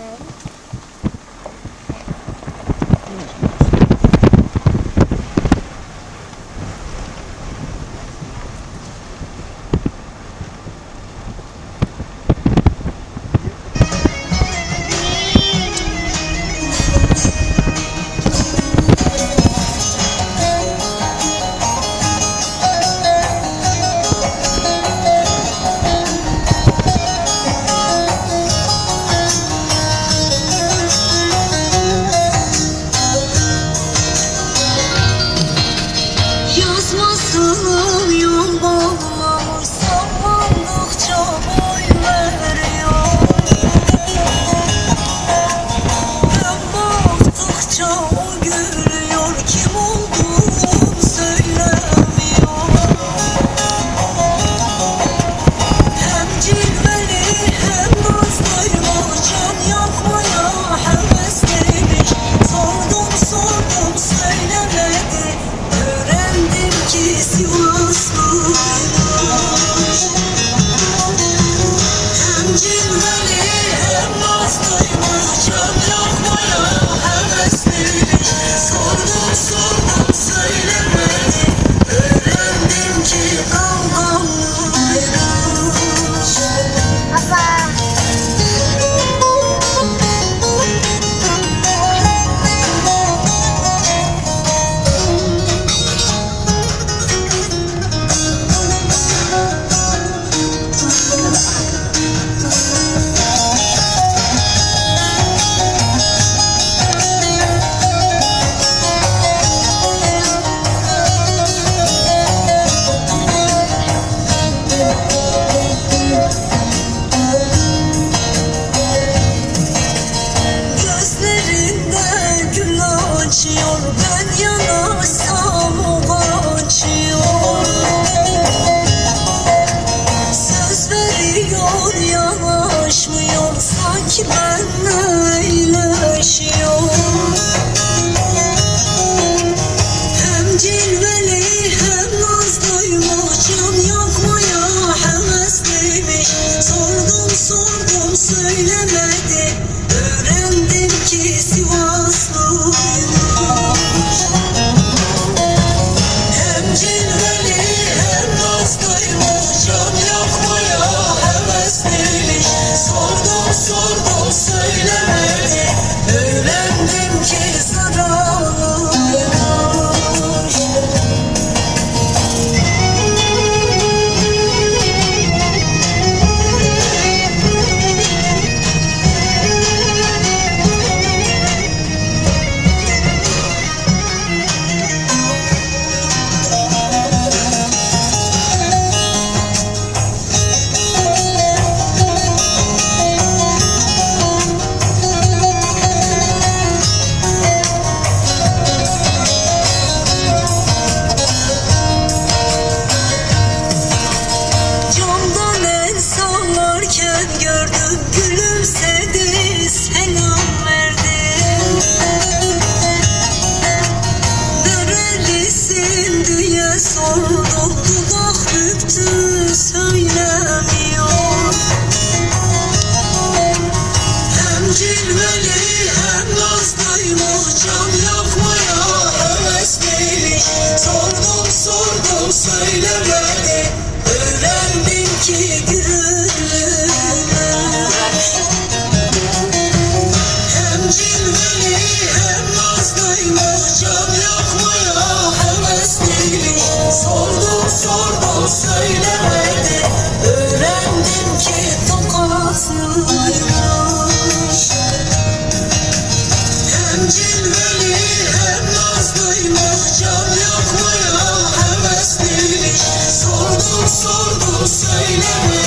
Okay. söylemedi. Öğrendim ki Sivaslıyım Neden diye sordum Dudak büktü söylemiyor. Hem cilveli hem nazlıymış Cam yap Sordum sordum söyleme.